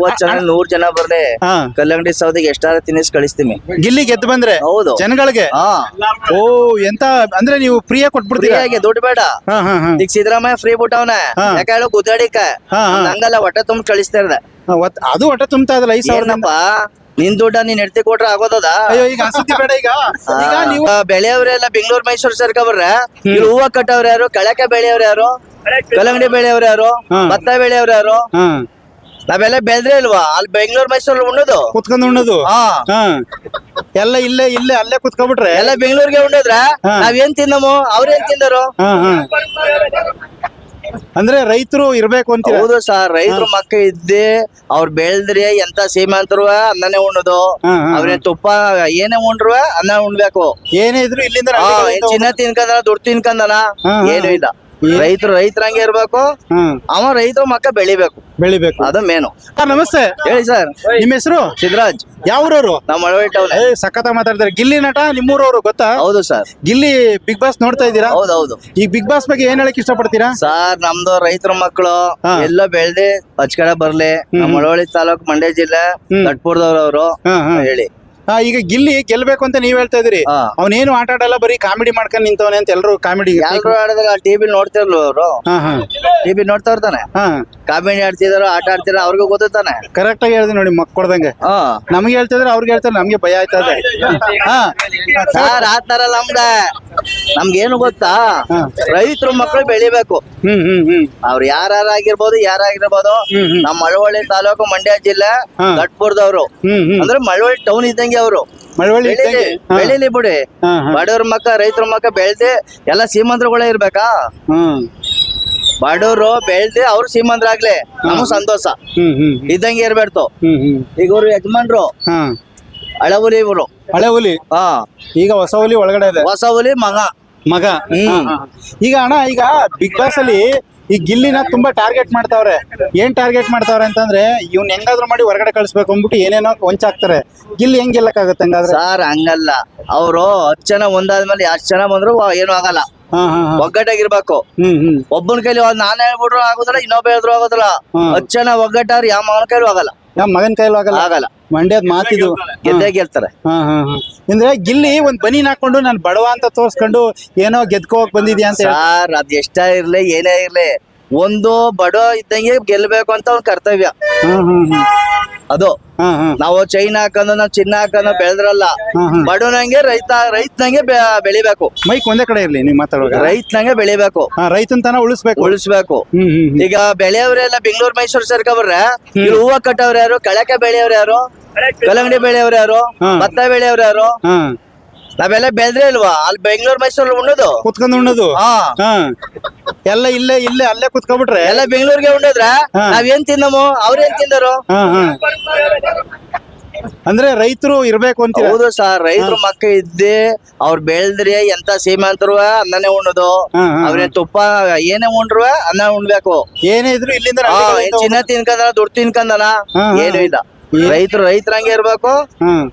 ಇವತ್ ಜನ ನೂರ್ ಜನ ಬರ್ಲಿ ಹಾ. ಕಲ್ಲಂಗಡಿ ಸೌದಿಗೆ ಎಷ್ಟಾರ ತಿನ್ನಿಸ್ ಕಳಿಸ್ತೀನಿ ಗಿಲ್ಲಿ ಗೆದ್ದು ಬಂದ್ರೆ ಹೌದು. ಜನಗಳಿಗೆ? ಹಾ. ಓ ಎಂತ ಅಂದ್ರೆ ನೀವು ಫ್ರೀ ಕೊಟ್ಬಿಡ್ತೀವಿ ದುಡ್ಡು ಬೇಡ. ಹಾ ಹಾ ಹಾ. ಈಗ ಸಿದ್ದರಾಮಯ್ಯ ಫ್ರೀ ಬಿಟ್ಟವನ. ಹಾ. ಯಾಕೆ ಹೇಳು ಗುದ್ದಾಡಿಕ. ಹಾ, ಹಾ. ಹಂಗಲ್ಲ ಹೊಟ್ಟೆ ತುಂಬ ಕಳಿಸ್ತಾ ಇರ್ದ ಹಾ, ಒತ್- ಅದು ಹೊಟ್ಟೆ ತುಂಬ್ತಾ ಇದ್ ಐದ್ ಸಾವಿರ ಏನಪ್ಪ? ನಿನ್ ದುಡ್ಡ ನೀನ್ ಎಡ್ತಿ ಕೊಟ್ರೆ ಆಗೋದದ? ಅಯ್ಯೋ ಈಗ ಅಸತಿ ಬೇಡ ಈಗ. ಈಗ ನೀವು ಬೆಳೆಯವ್ರೆಲ್ಲ ಬೆಂಗಳೂರು ಮೈಸೂರು ಸೇರ್ಕೊಬರ್ರೆ. ಇಲ್ಲಿ ಹೂವ ಕಟ್ಟವ್ರ ಯಾರು? ಕಳಕ ಬೆಳೆಯವ್ರ ಯಾರು? ಕಲ್ಲಂಗಡಿ ಬೆಳೆಯವ್ರ ಯಾರು? ಹಾ. ಭತ್ತ ಬೆಳೆಯವ್ರ ಯಾರು? ಹಾ. ನಾವೆಲ್ಲ ಬೆಳೆದ್ರೆ ಇಲ್ವಾ? ಅಲ್ಲಿ ಬೆಂಗಳೂರು ಮೈಸೂರಲ್ಲಿ ಉಣ್ಣೋದು? ಕುತ್ಕೊಂಡು ಉಣ್ಣೋದು? ಹಾ. ಹಾ. ಎಲ್ಲ ಇಲ್ಲೇ ಇಲ್ಲೇ ಅಲ್ಲೇ ಕುತ್ಕೊಂಡ್ಬಿಟ್ರೆ? ಎಲ್ಲ ಬೆಂಗಳೂರಿಗೆ ಉಣ್ಣೋದ್ರ ಹಾ. ನಾವೇನ್ ತಿನ್ನಮು? ಅವ್ರೇನ್ ತಿಂದರು? ಹಾ ಹಾ. ಅಂದ್ರೆ ರೈತರು ಇರ್ಬೇಕು ಅಂತ ಹೌದು ಸರ್ ರೈತರ ಮಕ್ಕ ಇದ್ದೆ ಅವ್ರು ಬೆಳೆದ್ರೆ ಎಂತ ಸೀಮಾಂತರು ಅನ್ನನೇ ಉಣ್ಣೋದು. ಹಾ, ಹಾ, ಅವ್ರೇ ತುಪ್ಪ ಏನೇ ಉಂಡ್ರು ಅನ್ನ ಉಣ್ಬೇಕು. ಏನೇ ಇದ್ರು ಇಲ್ಲಿಂದ ಹಾ ಏನ್ ಚಿನ್ನ ತಿನ್ಕಂದನ ದುಡ್ಡು ತಿನ್ಕಂದನ? ಹಾ, ಹಾ. ಏನು ಇಲ್ಲ. ರೈತರು ರೈತರಂಗೆ ಇರ್ಬೇಕು ಅವ ರೈತರು ಮಕ್ಕ ಬೆಳಿಬೇಕು. ಬೆಳಿಬೇಕು. ಅದು ಮೇನು. ಸರ್ ನಮಸ್ತೆ. ಹೇಳಿ ಸರ್. ನಿಮ್ಮ ಹೆಸರು? ಸಿದ್ರಾಜ್ ಯಾವ್ರವ್ರು? ನಮ್ಮ ಮಳವಳ್ಳಿ ಟೌನ್ ಏ ಸಖತ ಮಾತಾಡ್ತಾರೆ ಗಿಲ್ಲಿ ನಟ ನಿಮ್ಮೂರವ್ರು ಗೊತ್ತಾ? ಹೌದು ಸರ್. ಗಿಲ್ಲಿ ಬಿಗ್ ಬಾಸ್ ನೋಡ್ತಾ ಇದ್ದೀರಾ? ಹೌದೌದು ಹೌದು. ಈ ಬಿಗ್ ಬಾಸ್ ಬಗ್ಗೆ ಏನ್ ಹೇಳಕ್ ಇಷ್ಟಪಡ್ತೀರಾ? ಸರ್ ನಮ್ದು ರೈತರ ಮಕ್ಕಳು. ಎಲ್ಲ ಬೆಳ್ದಿ ಪಚ್ಕಡೆ ಬರ್ಲಿ. ನಮ್ಮ ಮಳವಳ್ಳಿ ತಾಲೂಕ್ ಮಂಡ್ಯ ಜಿಲ್ಲೆ. ದಟ್ಪುರದವ್ರವ್ರು. ಹೇಳಿ. ಈಗ ಗಿಲ್ಲಿ ಗೆಲ್ಬೇಕು ಅಂತ ನೀವ್ ಹೇಳ್ತಾ ಇದ್ರಿ ಹಾ. ಅವನೇನು ಆಟ ಆಡಲ್ಲ ಬರೀ ಕಾಮಿಡಿ ಮಾಡ್ಕೊಂಡ್ ನಿಂತವನೆ ಅಂತ ಎಲ್ರು ಕಾಮಿಡಿ ಯಾರು ಆಡಿದಾಗ ಟಿವಿ ನೋಡ್ತಿರ್ಲು ಅವರು. ಹಾ ಹಾ. ಟಿವಿ ನೋಡ್ತಾ ಇರ್ತಾನೆ ಹಾ. ಕಾಮಿಡಿ ಆಡ್ತಿದಾರೋ ಆಟ ಆಡ್ತಿರ ಅವ್ರಿಗೂ ಗೊತ್ತಾನೆ ಕರೆಕ್ಟ್ ಆಗಿ ಹೇಳ್ದೆ ನೋಡಿ ಮಕ್ ಕೊಡ್ದಂಗೆ. ಹಾ. ನಮ್ಗೆ ಹೇಳ್ತಿದ್ರೆ ಅವ್ರಿಗೆ ಹೇಳ್ತಾರೆ ನಮ್ಗೆ ಭಯ ಆಯ್ತಾ ಇದೆ ಹಾ. ಸರ್ ಆತರ ನಮ್ಗ ನಮ್ಗೇನು ಗೊತ್ತಾ. ರೈತರು ಮಕ್ಕಳು ಬೆಳಿಬೇಕು. ಹ್ಮ್ ಹ್ಮ್ ಹ್ಮ್. ಅವ್ರು ಯಾರಾಗಿರ್ಬೋದು. ಯಾರಾಗಿರ್ಬೋದು. ನಮ್ಮ ಮಳವಳ್ಳಿ ತಾಲೂಕು ಮಂಡ್ಯ ಜಿಲ್ಲೆ ಘಟ್ಪುರದವ್ರು ಅಂದ್ರೆ ಮಳವಳ್ಳಿ ಟೌನ್ ಇದ್ದಂಗೆ ಅವರು. ಮಳವಳ್ಳಿ ಬೆಳಿಲಿ. ಬಿಡಿ. ಬಡವ್ರ ಮಕ್ಕ ರೈತರ ಮಕ್ಕ ಬೆಳ್ದಿ ಎಲ್ಲ ಸೀಮಂತರುಗಳೇ ಇರ್ಬೇಕಾ? ಬಡವ್ರು ಬೆಳ್ದಿ ಅವ್ರು ಸೀಮಂತರಾಗ್ಲಿ. ನಮಗ್ ಸಂತೋಷ. ಇದ್ದಂಗೆ ಇರ್ಬೇಡ್ತು. ಈಗ ಅವ್ರು ಯಜಮಾನ್ರು. ಹಾ ಹುಲಿ ಇವರು. ಹಳೆ ಹುಲಿ? ಹಾ. ಈಗ ಹೊಸ ಹುಲಿ ಒಳಗಡೆ ಇದೆ. ಹೊಸ ಹುಲಿ ಮಗ. ಮಗ? ಹ್ಮ್. ಈಗ ಅಣ್ಣ ಈಗ ಬಿಗ್ ಬಾಸ್ ಅಲ್ಲಿ ಈ ಗಿಲ್ಲಿನ ತುಂಬಾ ಟಾರ್ಗೆಟ್ ಮಾಡ್ತಾವ್ರೆ. ಏನ್ ಟಾರ್ಗೆಟ್ ಮಾಡ್ತಾವ್ರೆ ಅಂತಂದ್ರೆ ಇವ್ನ್ ಹೆಂಗಾದ್ರೂ ಮಾಡಿ ಹೊರಗಡೆ ಕಳಿಸ್ಬೇಕು ಅಂದ್ಬಿಟ್ಟು ಏನೇನೋ ಹೊಂಚಾಕ್ತಾರೆ. ಗಿಲ್ಲಿ ಹೆಂಗ್ ಗೆಲ್ಲಕ್ಕಾಗತ್ತೆ ಹಂಗಾದ್ರೆ? ಸರ್ ಹಂಗಲ್ಲ. ಅವರು ಹತ್ತು ಜನ ಒಂದಾದ್ಮೇಲೆ ಎಷ್ಟು ಜನ ಬಂದ್ರು ವ- ಏನು ಆಗಲ್ಲ. ಹಾ ಹಾ ಹಾ. ಒಗ್ಗಟ್ಟಾಗಿರ್ಬೇಕು. ಹ್ಮ್ ಹ್ಮ್. ಒಬ್ಬನ ಕೈಲಿ ನಾನು ನಾನ್ ಹೇಳ್ಬಿಟ್ರು ಆಗೋದಿಲ್ಲ ಇನ್ನೊಬ್ಬ ಹೇಳಿದ್ರು ಆಗೋದಿಲ್ಲ. ಹ್ಮ್. ಹತ್ತು ಜನ ಒಗ್ಗಟ್ಟಾರ ಯಾವ ಮಗನ ಕೈಲೂ ಆಗಲ್ಲ. ಯಾವ ಮಗನ್ ಕೈಲ್ ಆಗಲ್ಲ. ಆಗಲ್ಲ. ಮಂಡ್ಯದ ಮಾತಿದು. ಗೆದ್ದೇ ಗೆಲ್ತಾರೆ. ಹಾ ಹಾ ಹಾ. ಅಂದ್ರೆ ಗಿಲ್ಲಿ ಒಂದ್ ಬನಿ ಹಾಕೊಂಡು ನಾನು ಬಡವ ಅಂತ ತೋರ್ಸ್ಕೊಂಡು ಏನೋ ಗೆದ್ಕೋಕ್ ಬಂದಿದ್ಯಾ ಅಂತ ಹೇಳಿ. ಸರ್ ಅದ್ ಎಷ್ಟ ಇರ್ಲಿ ಏನೇ ಇರ್ಲಿ ಒಂದು ಬಡ ಇದ್ದಂಗೆ ಗೆಲ್ಬೇಕು ಅಂತ ಅವ್ನ್ ಕರ್ತವ್ಯ. ಹ್ಮ್ ಹ್ಮ್ ಹ್ಮ್. ಅದು. ನಾವು ಚೈನ್ ಹಾಕೊಂಡು ನಾವು ಚಿನ್ನ ಹಾಕೊಂಡು ಬೆಳೆದ್ರಲ್ಲ ಬಡವನಂಗೆ ರೈತ ರೈತನಂಗೆ ಬೆಳಿಬೇಕು. ಮೈಕ್ ಒಂದೇ ಕಡೆ ಇರ್ಲಿ ನೀವು ಮಾತಾಡುವಾಗ. ರೈತನಂಗೆ ಬೆಳಿಬೇಕು. ರೈತನ ರೈತನ್ ತನ ಉಳಿಸ್ಬೇಕು. ಉಳಿಸ್ಬೇಕು. ಈಗ ಬೆಳೆಯವ್ರೆಲ್ಲ ಬೆಂಗಳೂರು ಮೈಸೂರು ಸೇರ್ಕೊಬರ್ರ ಇಲ್ಲಿ ಹೂವ ಕಟ್ಟವ್ರ ಯಾರು? ಕಳಕ ಬೆಳೆಯವ್ರ ಯಾರು? ಕಲ್ಲಂಗಡಿ ಬೆಳೆಯವ್ರ ಯಾರು. ಭತ್ತ ಬೆಳೆಯವ್ರ ಯಾರು? ನಾವೆಲ್ಲ ಬೆಳೆದ್ರೆ ಇಲ್ವಾ? ಅಲ್ಲಿ ಬೆಂಗಳೂರು ಮೈಸೂರಲ್ಲಿ ಉಣ್ಣೋದು. ಕುತ್ಕೊಂಡ್ ಉಣ್ಣೋದು. ಹಾ. ಹಾ. ಎಲ್ಲ ಇಲ್ಲೇ ಇಲ್ಲೇ ಅಲ್ಲೇ ಕುತ್ಕೊಬಿಟ್ರೆ ಎಲ್ಲ ಬೆಂಗಳೂರಿಗೆ ಉಂಡದ್ರ? ನಾವ್ ನಾವೇನ್ ತಿನ್ನಮೋ? ಅವ್ರೇನ್ ತಿಂದರು? ಅಂದ್ರೆ ರೈತರು ಇರ್ಬೇಕು ಅಂತ ಹೌದು ಸರ್ ರೈತರು ಮಕ್ಕ ಇದ್ದೇ ಅವ್ರು ಬೆಳೆದ್ರೆ ಎಂತ ಸೀಮಂತರು ಅನ್ನನೇ ಉಣ್ಣೋದು ಅವ್ರೆ ತುಪ್ಪ ಏನೇ ಉಂಡ್ರು ಅನ್ನ ಉಣ್ಬೇಕು. ಏನೇ ಇದ್ರು ಇಲ್ಲಿಂದ ಚಿನ್ನ ತಿನ್ಕಂದನ ದುಡ್ಡು ತಿನ್ಕಂದನ. ಏನು ಇಲ್ಲ. ರೈತರು ರೈತರಂಗೆ ಇರ್ಬೇಕು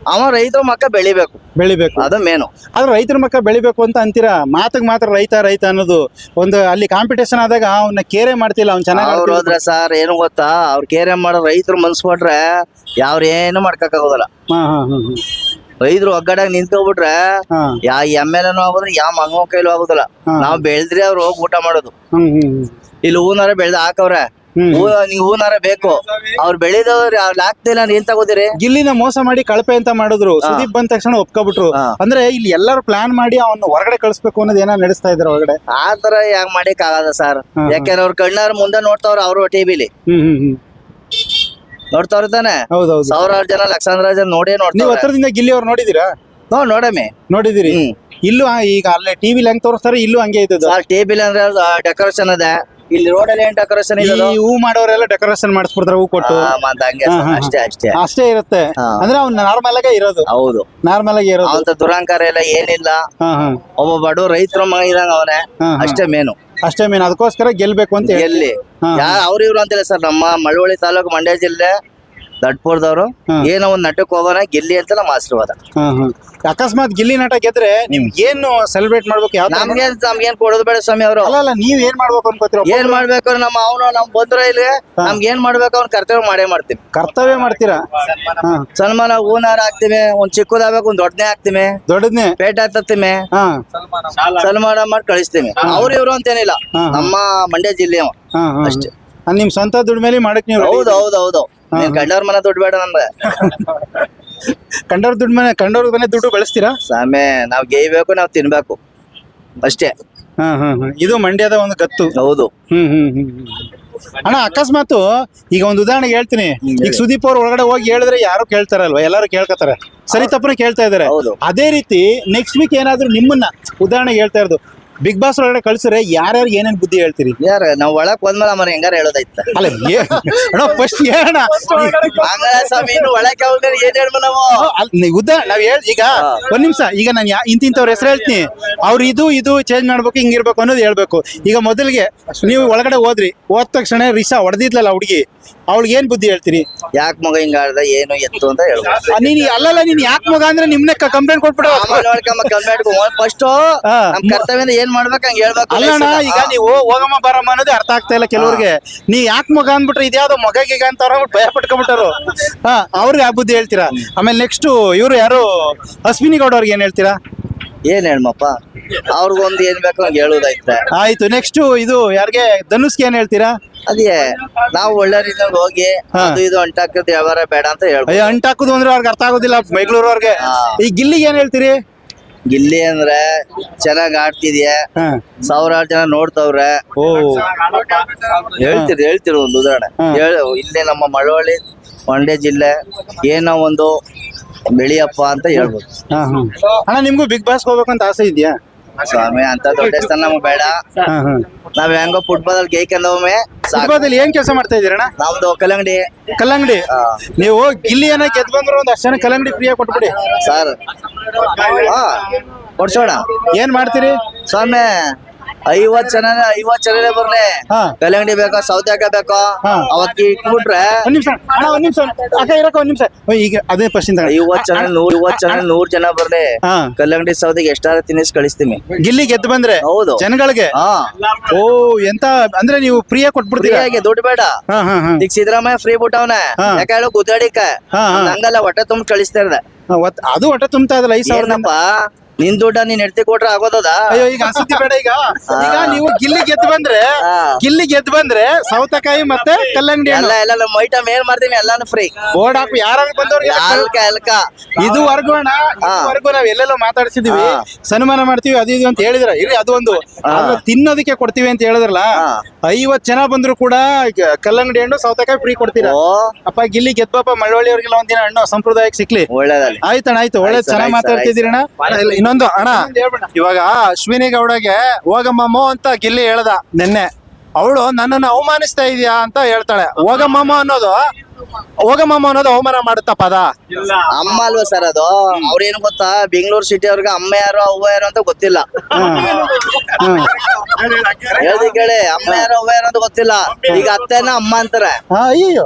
ಅವ ರೈತರ ಮಕ್ಕ ಬೆಳಿಬೇಕು. ಬೆಳಿಬೇಕು. ಅದು ಮೇನು ಆದ್ರೆ ರೈತರ ಮಕ್ಕ ಬೆಳಿಬೇಕು ಅಂತ ಅಂತೀರಾ? ಮಾತಿಗೆ ಮಾತ್ರ ರೈತ ರೈತ ಅನ್ನೋದು ಒಂದು ಅಲ್ಲಿ ಕಾಂಪಿಟೇಷನ್ ಆದಾಗ ಅವನ್ನ ಕೇರೆ ಮಾಡ್ತಿಲ್ಲ ಅವ್ನ್ ಚೆನ್ನಾಗಿ ಅವ್ರು ಹೋದ್ರೆ ಸರ್ ಏನು ಗೊತ್ತಾ? ಅವ್ರ ಕೇರೆ ಮಾಡೋ ರೈತರು ಮನ್ಸ್ ಕೊಟ್ರೆ ಯಾವ್ರ ಏನು ಹಾ. ರೈತರು ಒಗ್ಗಡಾಗ ನಿಂತ್ಕೊಬಿಟ್ರೆ ಯಾವ ಯಾ ಎಂ ಎಲ್ ಎನೂ ಆಗೋದ್ರೆ ಯಾವ ಮಗನ ಕೈಲೂ ಆಗೋದಿಲ್ಲ. ನಾವ್ ಬೆಳೆದ್ರೆ ಅವ್ರು ಹೋಗಿ ಊಟ ಮಾಡೋದು. ಇಲ್ಲಿ ಹೂನಾರ ಬೆಳ್ದ ಹಾಕವ್ರೆ. ಹೂ ನಿಂಗ್ ಹೂನಾರ ಬೇಕು. ಅವ್ರು ಬೆಳೆದವ್ರು ಅವ್ರು ಹಾಕ್ತಿಲ್ಲ ಏನ್ ತಗೋದಿರಿ ಗಿಲ್ಲಿನ ಮೋಸ ಮಾಡಿ ಕಳಪೆ ಅಂತ ಮಾಡಿದ್ರು. ಸುದೀಪ್ ಬಂದ ತಕ್ಷಣ ಒಪ್ಕೊಬಿಟ್ರು. ಅಂದ್ರೆ ಇಲ್ಲಿ ಎಲ್ಲರೂ ಪ್ಲಾನ್ ಮಾಡಿ ಅವನ್ನ ಹೊರಗಡೆ ಕಳಿಸ್ಬೇಕು ಅನ್ನೋದು ಏನೋ ನಡೆಸ್ತಾ ಇದ್ರ ಒಳಗಡೆ ಆ ತರ ಯಾಕೆ ಮಾಡಕ್ ಆಗಲ್ಲ ಸರ್. ಯಾಕೆಂದ್ರೆ ಅವ್ರ ಕಣ್ಣಾರ ಮುಂದೆ ನೋಡ್ತಾವ್ರ ಅವರು ಟಿವಿಲಿ ಹ್ಮ್ ಹ್ಮ್ ಹ್ಮ್. ನೋಡ್ತಾವ್ರ ತಾನೆ? ಹೌದೌದು ಸಾವಿರಾರು ಜನ ಲಕ್ಷಾಂತರ ಜನ ನೋಡೇ ನೀವು ನೋಡ್ತಾವ್ರೆ ಹತ್ರದಿಂದ ಗಿಲ್ಲಿ ಅವ್ರು ನೋಡಿದೀರಾ? ಹ್ಮ್ ನೋಡಮ್ಮಿ. ನೋಡಿದಿರಿ. ಹ್ಮ್. ಇಲ್ಲೂ ಆ- ಈಗ ಅಲ್ಲೇ ಟಿವಿಲಿ ಹೆಂಗ್ ತೋರಿಸ್ತಾರೆ ಇಲ್ಲೂ ಹಂಗೆ ಇದ್ದದ್ದು ಸರ್ ಟಿವಿಲಿ ಅಂದ್ರೆ ಡೆಕೋರೇಷನ್ ಅದ. ಇಲ್ಲಿ ರೋಡಲ್ಲಿ ಏನ್ ಡೆಕೋರೇಷನ್ ಈ ಹೂ ಮಾಡೋರೆಲ್ಲ ಡೆಕೋರೇಷನ್ ಮಾಡಿಸ್ಬಿಡ್ತಾರೆ ಹೂ ಕೊಟ್ಟು. ಮತ್ತ್ ಹಂಗೆ ಹಾ, ಹಾ, ಹಾ. ಅಷ್ಟೇ ಅಷ್ಟೇ. ಅಷ್ಟೇ ಇರುತ್ತೆ. ಹಾ. ಅಂದ್ರೆ ಅವ್ನ ನಾರ್ಮಲ್ ಆಗೇ ಇರೋದು. ಹೌದು. ನಾರ್ಮಲ್ ಆಗಿ ಇರೋದು. ಅಂತ ದುರಂಕಾರ ಎಲ್ಲ ಏನಿಲ್ಲ. ಹಾ ಹಾ. ಒಬ್ಬ ಬಡ ರೈತರ ಮಗ ಇದಂಗ ಅವನೇ. ಹಾ, ಹಾ. ಅಷ್ಟೇ ಮೇನು ಅಷ್ಟೇ ಮೇನು ಅದಕ್ಕೋಸ್ಕರ ಗೆಲ್ಬೇಕು ಅಂತ ಹೇಳಿ. ಎಲ್ಲಿ ಹಾ. ಯಾ ಅವ್ರ ಇವ್ರು ಅಂತಿಲ್ಲ ಸರ್ ನಮ್ಮ ಮಳವಳ್ಳಿ ತಾಲೂಕು ಮಂಡ್ಯ ಜಿಲ್ಲೆ ದಡ್ಪುರದವ್ರು ಹ್ಮ್. ಏನೋ ಒಂದ್ ನಟಕ್ ಹೋಗೋಣ ಗೆಲ್ಲಿ ಅಂತ ನಮ್ಮ ಆಶೀರ್ವಾದ. ಅಕಸ್ಮಾತ್ ಗಿಲ್ಲಿ ನಟ ಗೆದ್ರೆ ನೀವ್ ಏನು ಸೆಲೆಬ್ರೇಟ್ ಮಾಡ್ಬೇಕು? ಯಾವ ನಮ್ಗೆ ನಮ್ಗೆ ನಮ್ಗೇನ್ ಕೊಡೋದು ಬೇಡ ಸ್ವಾಮಿ ಅವರು. ಅಲ್ಲ ನೀವ್ ಏನ್ ಮಾಡ್ಬೇಕು ಅನ್ಕೋತೀರ? ಏನ್ ಮಾಡ್ಬೇಕು ನಮ್ಮ ಅವನು ನಮ್ ಬಂದ್ರ ಇಲ್ಲಿ. ನಮ್ಗೆ ಏನ್ ಮಾಡ್ಬೇಕು? ಅವ್ನ ಕರ್ತವ್ಯ ಮಾಡೇ ಮಾಡ್ತೀವಿ. ಕರ್ತವ್ಯ ಮಾಡ್ತೀರಾ? ಸನ್ಮಾನ ಹೂನಾರ ಹಾಕ್ತಿವಿ ಒಂದ್ ಚಿಕ್ಕದಾಗ್ಬೇಕು ಒಂದ್ ದೊಡ್ಡನೇ ಹಾಕ್ತಿವಿ. ದೊಡ್ಡದ್ನೇ? ಪೇಟ ಹತ್ತತ್ತೀವಿ. ಸನ್ಮಾನ ಮಾಡಿ ಕಳಿಸ್ತೀವಿ. ಅವ್ರು ಇವ್ರು ಅಂತೇನಿಲ್ಲ. ನಮ್ಮ ಮಂಡ್ಯ ಹಾ ಅಷ್ಟೇ. ನಿಮ್ ಸ್ವಂತ ದುಡ್ಮೇಲೆ ಮಾಡಕ್ ನೀವು ಹೌದು ಹೌದು ಹೌದು. ಕಂಡವ್ರ ಮನೆ ದುಡ್ಡು ಬೇಡ ನಮ್ಗೆ ಕಂಡವ್ರ ದುಡ್ಡು ಮನೆ ಕಂಡವ್ರ ಮನೆ ದುಡ್ಡು ಬಳಸ್ತೀರಾ ಸಾಮೆ ನಾವ್ ಗೇಯ್ಬೇಕು ನಾವ್ ತಿನ್ಬೇಕು. ಅಷ್ಟೇ. ಹಾ ಹಾ ಹಾ. ಇದು ಮಂಡ್ಯದ ಒಂದು ಗತ್ತು. ಹೌದು. ಹ್ಮ್ ಹ್ಮ್ ಹ್ಮ್ ಹ್ಮ್. ಅಣ್ಣ ಅಕಸ್ಮಾತ್ ಈಗ ಒಂದು ಉದಾಹರಣೆ ಹೇಳ್ತೀನಿ. ಈಗ ಸುದೀಪ್ ಅವ್ರ ಒಳಗಡೆ ಹೋಗಿ ಹೇಳಿದ್ರೆ ಯಾರು ಕೇಳ್ತಾರಲ್ವಾ ಎಲ್ಲರೂ ಕೇಳ್ಕೊತಾರೆ. ಸರಿ ತಪ್ಪನೆ ಕೇಳ್ತಾ ಇದಾರೆ ಹೌದು. ಅದೇ ರೀತಿ ನೆಕ್ಸ್ಟ್ ವೀಕ್ ಏನಾದ್ರು ನಿಮ್ಮನ್ನ ಉದಾಹರಣೆಗೆ ಹೇಳ್ತಾ ಇರೋದು. ಬಿಗ್ ಬಾಸ್ ಒಳಗಡೆ ಕಳ್ಸಿದ್ರೆ ಯಾರ್ಯಾರು ಏನೇನ್ ಬುದ್ಧಿ ಹೇಳ್ತೀರಿ? ಯಾರ? ನಾವ್ ಒಳಕ್ ಬಂದ್ಮೇಲೆ ಅಮ್ಮ ಹೆಂಗಾರ ಹೇಳೋದೈತ. ಅಲ್ಲ ಏ- ಅಣ್ಣ ಫಸ್ಟ್ ಹೇಳಣ ಮಂಗಳ ಸ್ವಾಮಿ ಇನ್ನು ಒಳಗೆ ಹೋಗ್ತಾರೆ ಏನ್ ಹೇಳ್ಬ ನಾವು? ಅಲ್- ನೀ ಉದ್ದ ನಾವ್ ಹೇಳ್ ಈಗ ಒಂದ್ ನಿಮಿಷ ಈಗ ನಾನು ಯಾ ಇಂತಿಂತವ್ರ ಹೆಸರು ಹೇಳ್ತೀನಿ. ಅವ್ರು ಇದು ಇದು ಚೇಂಜ್ ಮಾಡ್ಬೇಕು ಹಿಂಗಿರ್ಬೇಕು ಅನ್ನೋದು ಹೇಳ್ಬೇಕು. ಈಗ ಮೊದಲಿಗೆ ನೀವು ಒಳಗಡೆ ಹೋದ್ರಿ ಹೋದ ತಕ್ಷಣ ರಿಷಾ ಹೊಡೆದಿದ್ಲಲ್ಲ ಹುಡುಗಿ. ಅವಳಿಗೆ ಏನ್ ಬುದ್ಧಿ ಹೇಳ್ತೀರಿ? ಯಾಕ್ ಮಗ ಹಿಂಗ ಆಡ್ದ ಏನು ಎತ್ತು ಅಂತ ಹೇಳ್ಬೋದು. ಆ, ನೀನ್ ಅಲ್ಲಲ್ಲ ನೀನ್ ಯಾಕೆ ಮಗ ಅಂದ್ರೆ ನಿಮ್ನೆ ಕಂಪ್ಲೇಂಟ್ ಕೊಟ್ಬಿಡು. ನೋಡ್ಕೊಂಬ ಫಸ್ಟ್ ಹಾ. ನಮ್ ಕರ್ತವ್ಯದಿಂದ ಏನ್ ಮಾಡ್ಬೇಕು ಹಂಗ ಹೇಳ್ಬೇಕು ಅಲ್ಲಣ್ಣ ಈಗ ನೀವು ಹೋಗಮ್ಮ ಬರಮ್ಮ ಅನ್ನೋದೇ ಅರ್ಥ ಆಗ್ತಾ ಇಲ್ಲ ಕೆಲವ್ರಿಗೆ. ನೀ ಯಾಕೆ ಮಗ ಅಂದ್ಬಿಟ್ರೆ ಇದ್ಯಾವ್ದೋ ಮಗ ಗೀಗ ಅಂತ ಅವ್ರ ಭಯ ಪಟ್ಕೊಂಡ್ಬಿಟ್ಟರು ಹಾ ಅವ್ರಿಗೆ ಯಾವ ಬುದ್ಧಿ ಹೇಳ್ತೀರಾ? ಆಮೇಲೆ ನೆಕ್ಸ್ಟ್ ಇವ್ರು ಯಾರು? ಅಶ್ವಿನಿ ಗೌಡ ಅವ್ರಿಗೆ ಏನ್ ಹೇಳ್ತೀರಾ? ಏನ್ ಹೇಳ್ಮಪ್ಪ? ಅವ್ರಿಗೊಂದು ಏನ್ ಬೇಕು ನಂಗೆ ಹೇಳೋದೈತೆ ಆಯ್ತು ನೆಕ್ಸ್ಟ್ ಇದು ಯಾರಿಗೆ? ಧನುಷ್ಗೆ ಏನ್ ಹೇಳ್ತೀರಾ? ಅದೇ ನಾವು ಒಳ್ಳೆ ರೀತಿಯಲ್ಲಿ ಹೋಗಿ ಹಾ. ಅದು ಇದು ಅಂಟಾಕದ್ ವ್ಯವಹಾರ ಬೇಡ ಅಂತ ಹೇಳ್ಬೋದು. ಅಯ್ಯೋ ಅಂಟಾಕುದು ಅಂದ್ರೆ ಅವ್ರಿಗೆ ಅರ್ಥ ಆಗೋದಿಲ್ಲ ಬೆಂಗಳೂರವ್ರಿಗೆ ಅವ್ರಿಗೆ. ಈ ಗಿಲ್ಲಿಗೆ ಏನ್ ಹೇಳ್ತೀರಿ? ಗಿಲ್ಲಿ ಅಂದ್ರೆ ಚೆನ್ನಾಗ್ ಆಡ್ತಿದ್ಯಾ? ಹಾ. ಸಾವಿರಾರು ಜನ ನೋಡ್ತವ್ರೆ. ಓ. ಹೇಳ್ತಿರಿ ಹೇಳ್ತಿರಿ ಒಂದು ಉದಾಹರಣೆ. ಹಾ. ಹೇಳು ಇಲ್ಲಿ ನಮ್ಮ ಮಳವಳ್ಳಿ ಮಂಡ್ಯ ಜಿಲ್ಲೆ ಏನೋ ಒಂದು ಬೆಳಿಯಪ್ಪ ಅಂತ ಹೇಳ್ಬೋದು. ಹಾ ಹಾ. ಅಣ್ಣ ನಿಮ್ಗೂ ಬಿಗ್ ಬಾಸ್ ಹೋಗ್ಬೇಕಂತ ಆಸೆ ಇದೆಯಾ? ಸ್ವಾಮಿ ಅಂತ ದೊಡ್ಡ ಸ್ಥಾನ ನಮಗ್ ಬೇಡ. ಹಾ ಹಾ. ನಾವ್ ಹೆಂಗೋ ಫುಟ್ಬಾಲ್ ಅಲ್ಲಿ ಗೇಯ್ಕೊಂಡವೊಮ್ಮೆ ಸಾಕು. ಫುಟ್ಬಾಲ್ ಏನ್ ಕೆಲಸ ಮಾಡ್ತಾ ಇದೀರಣ್ಣ ನಮ್ದು ಕಲ್ಲಂಗಡಿ. ಕಲ್ಲಂಗಡಿ? ಹಾ. ನೀವು ಗಿಲ್ಲಿಯನ್ನ ಗೆದ್ ಬಂದ್ರು ಒಂದ್ ಅಷ್ಟು ಜನ ಕಲ್ಲಂಗಡಿ ಫ್ರೀ ಕೊಟ್ಬಿಡಿ. ಸರ್. ಹಾ. ಕೊಡ್ಸೋಣ ಏನ್ ಮಾಡ್ತೀರಿ? ಸ್ವಾಮಿ ಐವತ್ ಜನ ಐವತ್ ಜನ ಬರ್ಲಿ. ಹಾ. ಕಲ್ಲಂಗಡಿ ಬೇಕೋ ಸೌತೆಕಾಯಿ ಬೇಕೋ ಹಾ. ಅವತ್ಗೆ ಇಟ್ಬಿಟ್ರೆ ಒಂದ್ ನಿಮಿಷ ಅಣ್ಣ ಒಂದ್ ನಿಮಿಷ ಅಕ್ಕ ಇರಕ್ಕ ಒಂದ್ ನಿಮಿಷ. ಓ, ಈಗ ಅದೇ ಪ್ರಶ್ನೆ ಐವತ್ ಜನ ನೂರ್ ಐವತ್ ಜನ ನೂರ್ ಜನ ಬರ್ಲಿ. ಹಾ. ಕಲ್ಲಂಗಡಿ ಸೌದೆಗೆ ಎಷ್ಟಾರ ತಿನ್ನಿಸ್ ಕಳಿಸ್ತೀನಿ. ಗಿಲ್ಲಿ ಗೆದ್ದು ಬಂದ್ರೆ ಹೌದು. ಜನಗಳಿಗೆ? ಹಾ. ಓ ಎಂತ ಅಂದ್ರೆ ನೀವು ಫ್ರೀ ಕೊಟ್ಬಿಡ್ತೀವಿ ದುಡ್ಡ್ ದುಡ್ಡು ಬೇಡ. ಹಾ ಹಾ ಹಾ. ಈಗ ಸಿದ್ದರಾಮಯ್ಯ ಫ್ರೀ ಬಿಟ್ಟವನೆ. ಹಾ. ಯಾಕೆ ಹೇಳು ಗುದ್ದಾಡಿಕ. ಹಾ, ಹಾ. ಹಂಗಲ್ಲ ಹೊಟ್ಟೆ ತುಂಬ ಕಳಿಸ್ತಾ ಇರ್ದೆ ಒತ್- ಅದು ಹೊಟ್ಟೆ ತುಂಬ್ತಾ ಇದಲ್ಲ ಐದ್ ಸಾವಿರ ಏನಪ್ಪ? ನಿನ್ ದುಡ್ಡ ನೀನ್ ಎಡ್ತಿ ಕೊಟ್ರೆ ಆಗೋದದ? ಅಯ್ಯೋ ಈಗ ಅಸತಿ ಬೇಡ ಈಗ. ಈಗ ನೀವು ಗಿಲ್ಲಿ ಗೆದ್ದು ಬಂದ್ರೆ ಗಿಲ್ಲಿ ಗೆದ್ದು ಬಂದ್ರೆ ಸೌತಕಾಯಿ ಮತ್ತೆ ಕಲ್ಲಂಗಡಿ ಎಲ್ಲ ಎಲ್ಲ ನಮ್ಮ ಐಟಮ್ ಏನ್ ಮಾಡ್ತೀವಿ ಎಲ್ಲಾನು ಫ್ರೀ ಬೋರ್ಡ್ ಹಾಕು ಯಾರು ಬಂದವ್ರಿಗೆ ಅಲ್ಕ ಅಲ್ಕ ಇದುವರೆಗೂ ಅಣ್ಣ ಇದುವರೆಗೂ ನಾವ್ ಎಲ್ಲೆಲ್ಲೋ ಮಾತಾಡ್ಸಿದೀವಿ. ಸನ್ಮಾನ ಮಾಡ್ತೀವಿ ಅದು ಇದು ಅಂತ ಹೇಳಿದ್ರ. ಇರಿ ಅದು ಒಂದು. ತಿನ್ನೋದಕ್ಕೆ ಕೊಡ್ತೀವಿ ಅಂತ ಹೇಳಿದ್ರಲ್ಲ. ಐವತ್ ಜನ ಬಂದ್ರು ಕೂಡ ಕಲ್ಲಂಗಡಿ ಹಣ್ಣು ಸೌತಕಾಯಿ ಫ್ರೀ ಕೊಡ್ತೀರಾ? ಅಪ್ಪ ಗಿಲ್ಲಿ ಗೆದ್ದಪ್ಪ ಮಳವಳ್ಳಿ ಅವ್ರಿಗೆಲ್ಲ ಒಂದಿನ ಹಣ್ಣು ಸಂಪ್ರದಾಯಕ್ಕೆ ಸಿಕ್ಲಿ. ಒಳ್ಳೇದಲ್ಲಿ ಆಯ್ತಣ್ಣ ಆಯ್ತು. ಒಳ್ಳೆ ಆಯ್ತು ಸರ್, ಚೆನ್ನಾಗಿ ಮಾತಾಡ್ತಿದ್ದೀರಣ್ಣ. ಇನ್ನೊಂದು ಅಣ್ಣ ಇವಾಗ ಅಶ್ವಿನಿ ಗೌಡಗೆ ಹೋಗಮ್ಮಮ್ಮೋ ಅಂತ ಗಿಲ್ಲಿ ಹೇಳ್ದ ನಿನ್ನೆ. ಅವಳು ನನ್ನನ್ನು ಅವಮಾನಿಸ್ತಾ ಇದೀಯಾ ಅಂತ ಹೇಳ್ತಾಳೆ. ಹೋಗಮ್ಮಮ್ಮ ಅನ್ನೋದು ಹೋಗಮ್ಮಮ್ಮ ಅನ್ನೋದು ಅವಮಾನ ಮಾಡುತ್ತಾ ಪದ? ಅಮ್ಮ ಅಲ್ವಾ ಸರ್ ಅದು? ಅವ್ರೇನು ಗೊತ್ತಾ? ಬೆಂಗಳೂರು ಸಿಟಿ ಅವ್ರಿಗೆ ಅಮ್ಮ ಯಾರು ಅವ್ವ ಯಾರು ಅಂತ ಗೊತ್ತಿಲ್ಲ. ಹೇಳ್ದಿ ಕೇಳಿ ಅಮ್ಮ ಯಾರು ಅವ್ವ ಯಾರು ಅಂತ ಗೊತ್ತಿಲ್ಲ. ಈಗ ಅತ್ತೆನ ಅಮ್ಮ ಅಂತಾರೆ. ಹಾ ಅಯ್ಯೋ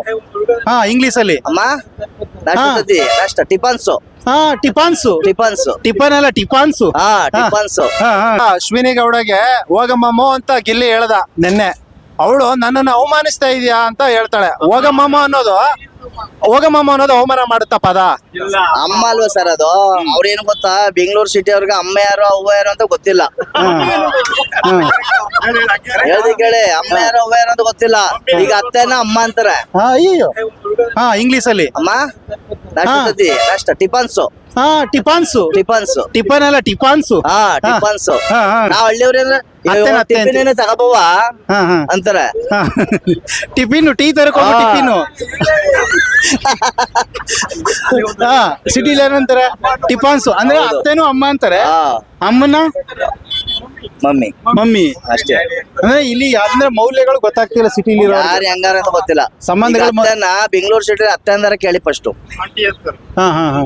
ಹಾ ಇಂಗ್ಲಿಷ್ ಅಲ್ಲಿ. ಅಮ್ಮ? ನಾಷ್ಟ ನಾಷ್ಟ ಟಿಫನ್ಸು ಹಾ ಟಿಪಾನ್ಸು. ಟಿಫನ್ಸು ಟಿಫನ್ ಅಲ್ಲ ಟಿಪಾನ್ಸು. ಹಾ ಟಿಫನ್ಸು ಹಾ, ಹಾ. ಅಶ್ವಿನಿ ಗೌಡಗೆ ಹೋಗಮ್ಮಮ್ಮ ಅಂತ ಗಿಲ್ಲಿ ಹೇಳ್ದ ನಿನ್ನೆ. ಅವಳು ನನ್ನನ್ನು ಅವಮಾನಿಸ್ತಾ ಇದೀಯಾ ಅಂತ ಹೇಳ್ತಾಳೆ. ಹೋಗಮ್ಮಮ್ಮ ಅನ್ನೋದು ಹೋಗಮ್ಮಮ್ಮ ಅನ್ನೋದು ಅವಮಾನ ಮಾಡುತ್ತಾ ಪದ? ಅಮ್ಮ ಅಲ್ವಾ ಸರ್ ಅದು? ಅವ್ರೇನು ಗೊತ್ತಾ? ಬೆಂಗಳೂರು ಸಿಟಿ ಅವ್ರಿಗೆ ಅಮ್ಮ ಯಾರು ಅವ್ವ ಯಾರು ಅಂತ ಗೊತ್ತಿಲ್ಲ. ಕೇಳಿ ಅಮ್ಮ ಯಾರು ಅವ್ವ ಅಂತ ಗೊತ್ತಿಲ್ಲ. ಈಗ ಅತ್ತೆನ ಅಮ್ಮ ಅಂತಾರೆ. ಹಾ ಅಯ್ಯೋ ಹಾ ಇಂಗ್ಲಿಷ್ ಅಲ್ಲಿ ಅಮ್ಮ ನಾಷ್ಟ ನಾಷ್ಟ ಟಿಫನ್ಸು. ಹಾ ಟಿಪಾನ್ಸು ಟಿಫನ್ಸು. ಟಿಫನ್ ಅಲ್ಲ ಟಿಫಾನ್ಸು. ಹಾ ಟಿಫನ್ಸು. ಹಾ ಹಾ. ನಾವ್ ಹಳ್ಳಿಯವ್ರ ಅತ್ತೆನ ಅತ್ತೆ ಅಂತ. ಟಿಫಿನ್ ತಗೋಬವ್ವ ಹಾ ಹಾ. ಅಂತಾರೆ. ಹಾ. Tiffin tea ತರಕೊಂಡು. ಟಿಫಿನು ಹಾ ಸಿಟಿಲಿ ಏನಂತಾರೆ? ಟಿಫಾನ್ಸು. ಅಂದ್ರೆ ಅತ್ತೆನೂ ಅಮ್ಮ ಅಂತಾರೆ. ಹಾ. ಅಮ್ಮನ ಮಮ್ಮಿ. ಮಮ್ಮಿ. ಅಷ್ಟೇ. ಅಂದ್ರೆ ಇಲ್ಲಿ ಅಂದ್ರೆ ಮೌಲ್ಯಗಳು ಗೊತ್ತಾಗ್ತಿಲ್ಲ ಸಿಟಿಲಿ ಯಾರು ಹೆಂಗಾರ ಅಂತ ಗೊತ್ತಿಲ್ಲ. ಸಂಬಂಧಗಳು ಬೆಂಗಳೂರು ಸಿಟಿ ಅತ್ತೆ ಅಂದಾರ ಕೇಳಿ ಫಸ್ಟ್ ಹಾ ಹಾ ಹಾ.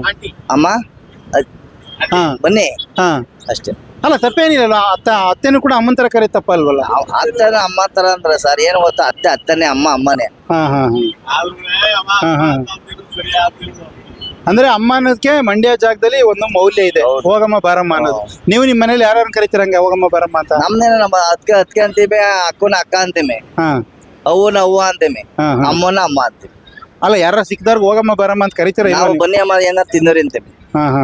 ಅಮ್ಮ ಹಾ. ಬನ್ನಿ. ಹಾ. ಅಷ್ಟೇ. ಅಲ್ಲ ತಪ್ಪೇನಿಲ್ಲ ಅತ್ತ ಅತ್ತೆನೂ ಕೂಡ ಅಮ್ಮನ ತರ ಕರೆ ತಪ್ಪ ಅಲ್ವಲ್ಲ ಅತ್ತೆನ ಅಮ್ಮ ತರ ಅಂದ್ರೆ ಸರ್ ಏನು ಗೊತ್ತಾ? ಅತ್ತೆ ಅತ್ತನೇ ಅಮ್ಮ ಅಮ್ಮನೇ. ಹಾ ಹ ಹಾ. ಹಾ ಹಾ. ಅಂದ್ರೆ ಅಮ್ಮ ಅನ್ನೋದಕ್ಕೆ ಮಂಡ್ಯ ಜಾಗದಲ್ಲಿ ಒಂದು ಮೌಲ್ಯ ಇದೆ. ಹೋಗಮ್ಮ ಬಾರಮ್ಮ ಅನ್ನೋದು. ನೀವು ನಿಮ್ಮ ಮನೇಲಿ ಯಾರು ಕರಿತೀರಂಗೆ ಹೋಗಮ್ಮ ಬಾರಮ್ಮ ಅಂತ? ನಮ್ದೇನ ನಮ್ಮ ಅದಕ್ಕೆ ಅದ್ಕೆ ಅಂತೀವಿ ಅಕ್ಕನ ಅಕ್ಕ ಅಂತೀವಿ ಹಾ. ಅವ್ವನ ಅವ್ವ ಅಂತೀವಿ ಹಾ ಹಾ. ಅಮ್ಮನ ಅಮ್ಮ ಅಂತೀವಿ ಅಲ್ಲ ಯಾರ ಸಿಕ್ದವ್ರಿಗೆ ಹೋಗಮ್ಮ ಬಾರಮ್ಮ ಅಂತ ಕರಿತೀರ ನಾವು ಬನ್ನಿ ಅಮ್ಮ ಏನಾರ ತಿನ್ನೋರಿ ಅಂತೀವಿ ಹಾ ಹಾ.